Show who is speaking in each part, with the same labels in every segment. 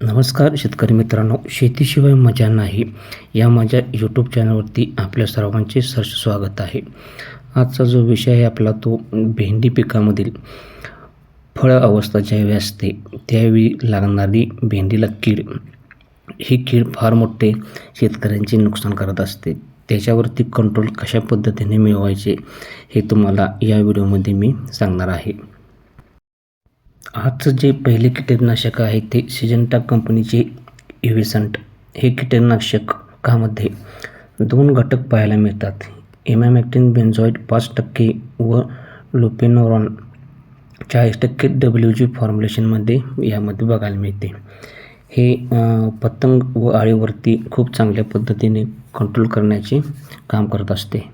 Speaker 1: नमस्कार शेतकरी मित्रांनो शेतीशिवाय मजा नाही. या माझ्या यूट्यूब चॅनलवरती आपल्या सर्वांचे सहर्ष स्वागत आहे. आजचा जो विषय आहे आपला तो भेंडी पिकामधील फळ अवस्था ज्यावेळी असते त्यावेळी लागणारी भेंडीला कीड ही कीड फार मोठे शेतकऱ्यांचे नुकसान करत असते. त्याच्यावरती कंट्रोल कशा पद्धतीने मिळवायचे हे तुम्हाला या व्हिडिओमध्ये मी सांगणार आहे. आजचं जे पहिले कीटकनाशक आहे ते सिजंटा कंपनीचे इव्हिसंट हे कीटकनाशकामध्ये दोन घटक पाहायला मिळतात. एमॅमॅक्टिन बेन्झॉईड पाच टक्के व लुपेनोरॉन चाळीस टक्के डब्ल्यू जी फॉर्म्युलेशनमध्ये यामध्ये बघायला मिळते. हे पतंग व आळीवरती खूप चांगल्या पद्धतीने कंट्रोल करण्याचे काम करत असते.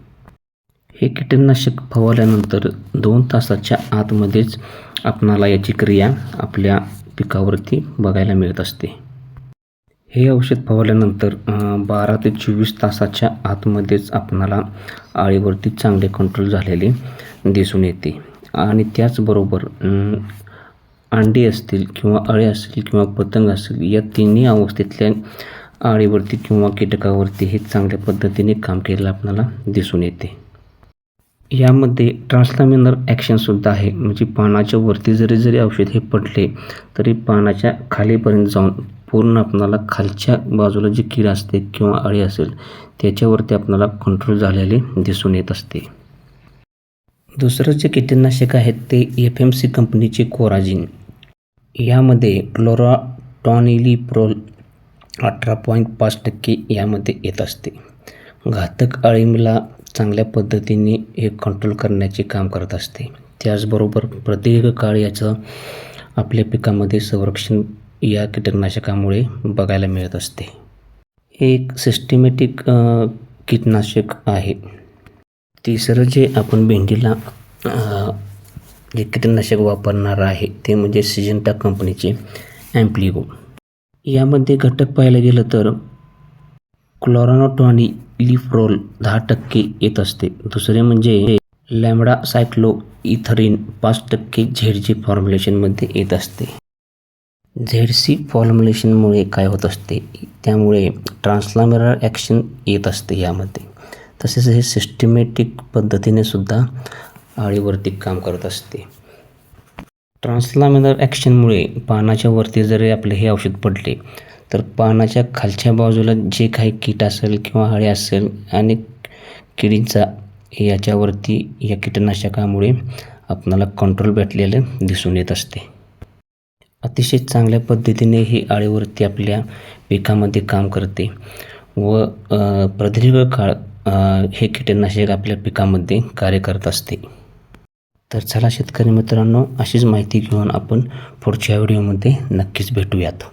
Speaker 1: हे कीटकनाशक फवारल्यानंतर दोन तासाच्या आतमध्येच आपणाला याची क्रिया आपल्या पिकावरती बघायला मिळत असते. हे औषध फवारल्यानंतर बारा ते चोवीस तासाच्या आतमध्येच आपणाला आळीवरती चांगले कंट्रोल झालेले दिसून येते. आणि त्याचबरोबर अंडी असतील किंवा अळे असतील किंवा पतंग असतील या तिन्ही अवस्थेतल्या आळीवरती किंवा कीटकावरती हे चांगल्या पद्धतीने काम केलेलं आपल्याला दिसून येते. यामध्ये ट्रान्सलॅमिनर ॲक्शनसुद्धा आहे. म्हणजे पानाच्या वरती जरी जरी औषध हे पडले तरी पानाच्या खालीपर्यंत जाऊन पूर्ण आपणाला खालच्या बाजूला जी कीड असते किंवा अळी असेल त्याच्यावरती आपणाला कंट्रोल झालेले दिसून येत असते. दुसरं जे कीटकनाशक आहेत ते एफ एम सी कंपनीचे कोराजिन. यामध्ये क्लोराटॉनिलिप्रोल अठरा पॉईंट पाच टक्के यामध्ये येत असते. घातक अळीला चांगल्या पद्धतीने हे कंट्रोल करण्याचे काम करत असते. त्याचबरोबर प्रदीर्घ काळ याचं आपल्या पिकामध्ये संरक्षण या कीटकनाशकामुळे बघायला मिळत असते. हे एक सिस्टमॅटिक कीटनाशक आहे. तिसरं जे आपण भेंडीला जे कीटकनाशक वापरणार आहे ते म्हणजे सिजंटा कंपनीचे ॲम्प्लिगो यामध्ये घटक पाहायला गेलं तर क्लोरानोटॉनी लिफ्रोल दहा टक्के येत असते. दुसरे म्हणजे लॅमडा सायक्लो इथरिन पाच टक्के झेड जी फॉर्म्युलेशनमध्ये येत असते. झेड सी फॉर्म्युलेशनमुळे काय होत असते? त्यामुळे ट्रान्सलामेरल ॲक्शन येत असते यामध्ये. तसेच हे सिस्टमॅटिक पद्धतीने सुद्धा आळीवरती काम करत असते. ट्रान्सलामिनर ॲक्शनमुळे पानाच्या वरती जरी आपले हे औषध पडले तर पानाच्या खालच्या बाजूला जे काही कीट असेल किंवा अळे असेल आणि किडींचा याच्यावरती या कीटकनाशकामुळे आपणाला कंट्रोल भेटलेलं दिसून येत असते. अतिशय चांगल्या पद्धतीने ही आळीवरती आपल्या पिकामध्ये काम करते व प्रदीर्घ काळ हे कीटकनाशक आपल्या पिकामध्ये कार्य करत असते. तर चला शेतकरी मित्रांनो अशीच माहिती घेऊन आपण पुढच्या व्हिडिओमध्ये नक्कीच भेटूयात.